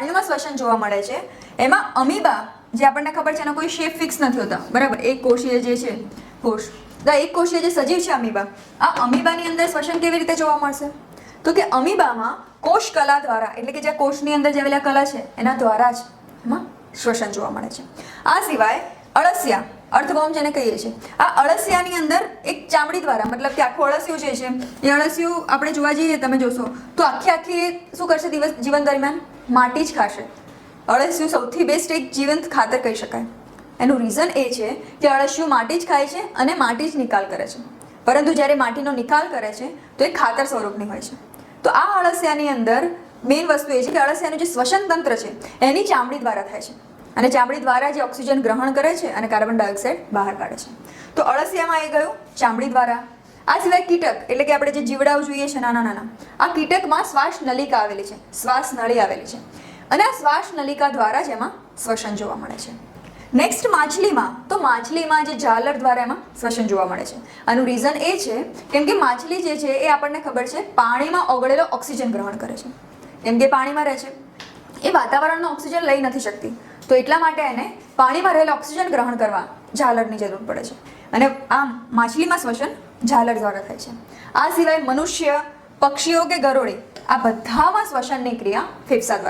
પ્રાણીઓમાં શ્વસન જોવા મળે છે. એમાં અમીબા, જે આપણને ખબર છે એનો કોઈ શેપ ફિક્સ નથી હોતા. બરાબર? એક કોષીય જે છે, કોષ. તો એક કોષીય જે સજીવ છે અમીબા, આ અમીબાની અંદર શ્વસન કેવી રીતે જોવા મળશે? તો કે અમીબામાં કોષ કલા દ્વારા, એટલે કે જે કોષની અંદર જે આવેલા કલા છે, એના દ્વારા જ એમાં શ્વસન જોવા મળે છે. આ સિવાય અળસિયા અર્થવોમ જેને કહીએ છીએ. આ અળસિયાની અંદર એક ચામડી દ્વારા, મતલબ કે આખું અળસિયું જે છે, એ અળસિયું આપણે જોવા જઈએ, તમે જોશો, તો આખી આખી શું કરશે દિવસ, જીવન દરમિયાન? માટી જ ખાશે. અળસિયું સૌથી બેસ્ટ એક જીવંત ખાતર કહી શકાય. એનું રીઝન એ છે કે અળસિયું માટી જ ખાય છે અને માટી જ નિકાલ કરે છે. પરંતુ જ્યારે માટીનો નિકાલ કરે છે, તો એ ખાતર સ્વરૂપની હોય છે. તો આ અળસિયાની અંદર મેઇન વસ્તુ એ છે કે અળસિયાનું જે શ્વસન તંત્ર છે, એની ચામડી દ્વારા થાય છે. અને ચામડી દ્વારા જે ઓક્સિજન ગ્રહણ કરે છે અને કાર્બન ડાયોક્સાઇડ બહાર કાઢે છે. તો અળસિયામાં એ ગયું ચામડી દ્વારા. આ સિવાય કીટક, એટલે કે આપણે જે જીવડાઓ જોઈએ છે નાના નાના, આ કીટકમાં શ્વાસ નલિકા આવેલી છે, શ્વાસ નળી આવેલી છે. અને આ શ્વાસ નલિકા દ્વારા જ એમાં શ્વસન જોવા મળે છે. નેક્સ્ટ માછલીમાં, તો માછલીમાં જે ઝાલર દ્વારા એમાં શ્વસન જોવા મળે છે. આનું રીઝન એ છે, કેમ કે માછલી જે છે એ આપણને ખબર છે, પાણીમાં ઓગળેલો ઓક્સિજન ગ્રહણ કરે છે. કેમ કે પાણીમાં રહે છે. એ વાતાવરણનો ઓક્સિજન લઈ નથી શકતી. તો એટલા માટે એને પાણીમાં રહેલા ઓક્સિજન ગ્રહણ કરવા ઝાલરની જરૂર પડે છે. અને આમ, માછલીમાં શ્વસન ઝાલર દ્વારા થાય છે. આ સિવાય મનુષ્ય, પક્ષીઓ કે ગરોળી આ બધામાં શ્વસનની ક્રિયા ફેફસા દ્વારા